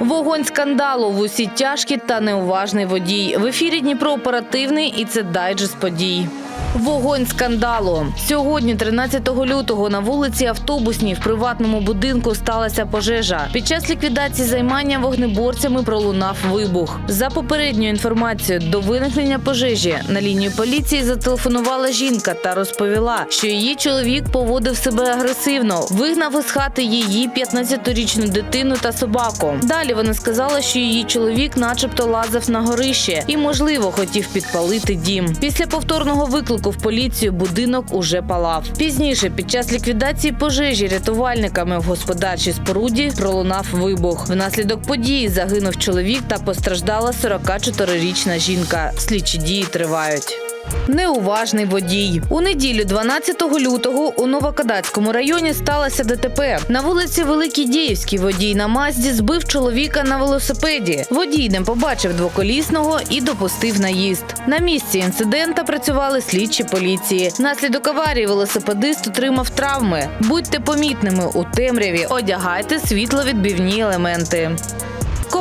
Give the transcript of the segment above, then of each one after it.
Вогонь скандалу в усі тяжкі та неуважний водій. В ефірі Дніпро оперативний і це дайджест подій. Вогонь скандалу сьогодні, 13 лютого, на вулиці Автобусній в приватному будинку сталася пожежа. Під час ліквідації займання вогнеборцями пролунав вибух. За попередньою інформацією, до виникнення пожежі на лінію поліції зателефонувала жінка та розповіла, що її чоловік поводив себе агресивно, вигнав із хати її 15-річну дитину та собаку. Далі вона сказала, що її чоловік, начебто, лазив на горище і, можливо, хотів підпалити дім. Після повторного виклику в поліцію будинок уже палав. Пізніше, під час ліквідації пожежі рятувальниками в господарчій споруді пролунав вибух. Внаслідок події загинув чоловік та постраждала 44-річна жінка. Слідчі дії тривають. Неуважний водій у неділю, 12 лютого, у Новокадацькому районі сталося ДТП. На вулиці Великій Діївській водій на Мазді збив чоловіка на велосипеді. Водій не побачив двоколісного і допустив наїзд. На місці інцидента працювали слідчі поліції. Внаслідок аварії велосипедист отримав травми. Будьте помітними у темряві, одягайте світловідбивні елементи.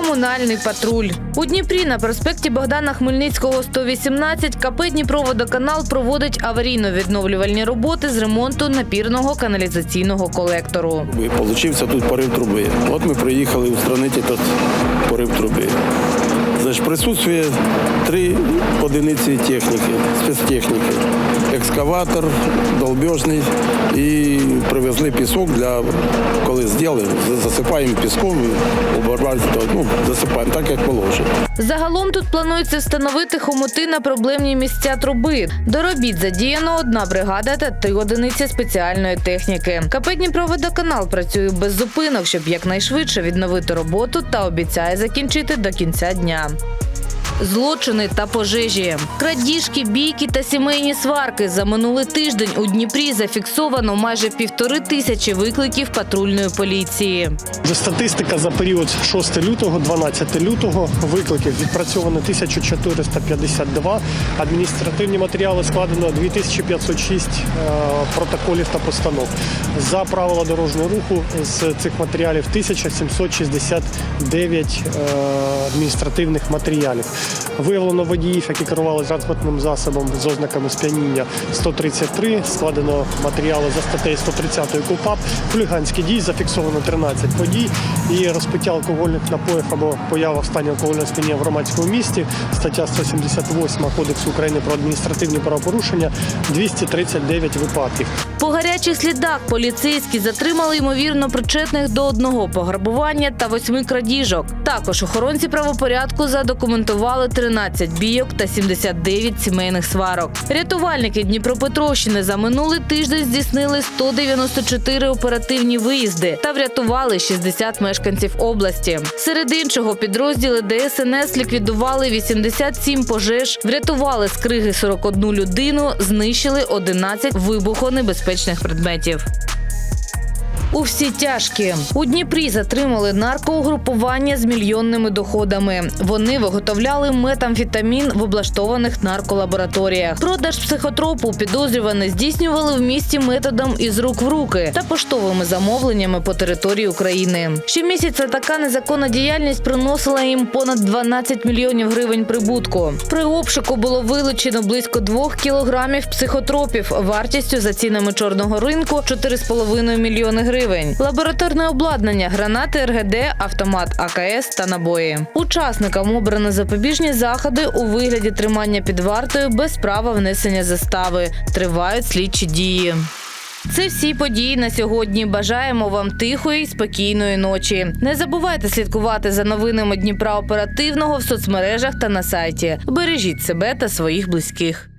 Комунальний патруль у Дніпрі на проспекті Богдана Хмельницького 118 КП Дніпроводоканал проводить аварійно-відновлювальні роботи з ремонту напірного каналізаційного колектору. Получився тут порив труби. От ми приїхали устранити тут порив труби. Значить, присутствує три одиниці техніки, спецтехніки. Екскаватор, долбежний і привезли пісок для коли зробили, засипаємо піском, ну, засипаємо так, як положено. Загалом тут планується встановити хомути на проблемні місця труби. До робіт задіяно одна бригада та три одиниці спеціальної техніки. КП Дніпроводоканал працює без зупинок, щоб якнайшвидше відновити роботу та обіцяє закінчити до кінця дня. www.thebrandingcoach.com. Злочини та пожежі, крадіжки, бійки та сімейні сварки за минулий тиждень у Дніпрі зафіксовано майже півтори тисячі викликів патрульної поліції. Статистика за період 6 лютого, 12 лютого викликів відпрацьовано 1452, адміністративні матеріали складено 2506 е, протоколів та постанов. За правила дорожнього руху з цих матеріалів 1769 е, адміністративних матеріалів. Виявлено водіїв, які керували транспортним засобом з ознаками сп'яніння 133, складено матеріали за статтею 130 КУПАП. Хуліганські дії зафіксовано 13 подій і розпиття алкогольних напоїв або поява в стані алкогольного сп'яніння в громадському місті. Стаття 178 Кодексу України про адміністративні правопорушення 239 випадків. По гарячих слідах поліцейські затримали ймовірно причетних до одного пограбування та восьми крадіжок. Також охоронці правопорядку задокументували 13 бійок та 79 сімейних сварок. Рятувальники Дніпропетровщини за минулий тиждень здійснили 194 оперативні виїзди та врятували 60 мешканців області. Серед іншого підрозділи ДСНС ліквідували 87 пожеж, врятували з криги 41 людину, знищили 11 вибухонебезпечних предметів. У всі тяжкі у Дніпрі затримали наркоугрупування з мільйонними доходами. Вони виготовляли метамфетамін в облаштованих нарколабораторіях. Продаж психотропу підозрювані здійснювали в місті методом із рук в руки та поштовими замовленнями по території України. Щомісяця така незаконна діяльність приносила їм понад 12 мільйонів гривень прибутку. При обшуку було вилучено близько 2 кілограмів психотропів вартістю за цінами чорного ринку 4,5 мільйони гривень. Лабораторне обладнання, гранати РГД, автомат АКС та набої. Учасникам обрано запобіжні заходи у вигляді тримання під вартою без права внесення застави. Тривають слідчі дії. Це всі події на сьогодні. Бажаємо вам тихої, спокійної ночі. Не забувайте слідкувати за новинами Дніпра оперативного в соцмережах та на сайті. Бережіть себе та своїх близьких.